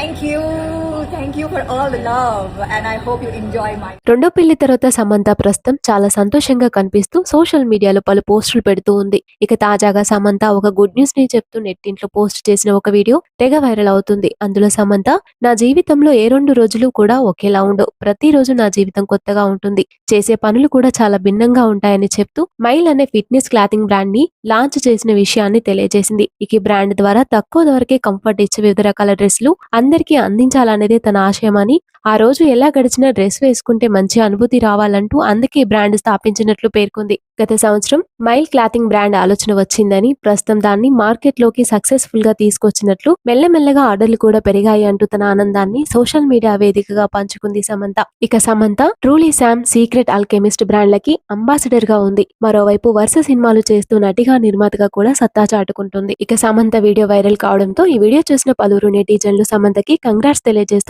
Thank you. రెండో పెళ్ళి తర్వాత సమంత ప్రస్తుతం చాలా సంతోషంగా కనిపిస్తూ సోషల్ మీడియాలో పలు పోస్టులు పెడుతూ ఉంది. ఇక తాజాగా సమంత ఒక గుడ్ న్యూస్ని చెప్తూ నెట్టింట్లో పోస్ట్ చేసిన ఒక వీడియో తెగ వైరల్ అవుతుంది. అందులో సమంత నా జీవితంలో ఏ రెండు రోజులు కూడా ఒకేలా ఉండవు. ప్రతిరోజు నా జీవితం కొత్తగా ఉంటుంది. చేసే పనులు కూడా చాలా భిన్నంగా ఉంటాయని చెప్తూ మైల్ అనే ఫిట్నెస్ క్లాతింగ్ బ్రాండ్ని లాంచ్ చేసిన విషయాన్ని తెలియజేసింది. ఇక ఈ బ్రాండ్ ద్వారా తక్కువ ధరకే కంఫర్ట్ ఇచ్చే వివిధ రకాల డ్రెస్లు అందరికీ అందించాలనేదే తన ఆశయమని ఆ రోజు ఎలా గడిచినా డ్రెస్ వేసుకుంటే మంచి అనుభూతి రావాలంటూ అందుకే బ్రాండ్ స్థాపించినట్లు పేర్కొంది. గత సంవత్సరం మైల్ క్లాతింగ్ బ్రాండ్ ఆలోచన వచ్చిందని ప్రస్తుతం దాన్ని మార్కెట్లోకి సక్సెస్ఫుల్గా తీసుకొచ్చినట్లు మెల్లమెల్లగా ఆర్డర్లు కూడా పెరిగాయి అంటూ తన ఆనందాన్ని సోషల్ మీడియా వేదికగా పంచుకుంది సమంత. ఇక Samantha truly Sam secret alchemist బ్రాండ్లకి అంబాసిడర్గా ఉంది. మరోవైపు వరుస సినిమాలు చేస్తూ నటిగా నిర్మాతగా కూడా సత్తా చాటుకుంటుంది. ఇక సమంత వీడియో వైరల్ కావడంతో ఈ వీడియో చూసిన పలువురు నెటిజన్లు సమంతకి కంగ్రాట్స్ తెలియజేస్తూ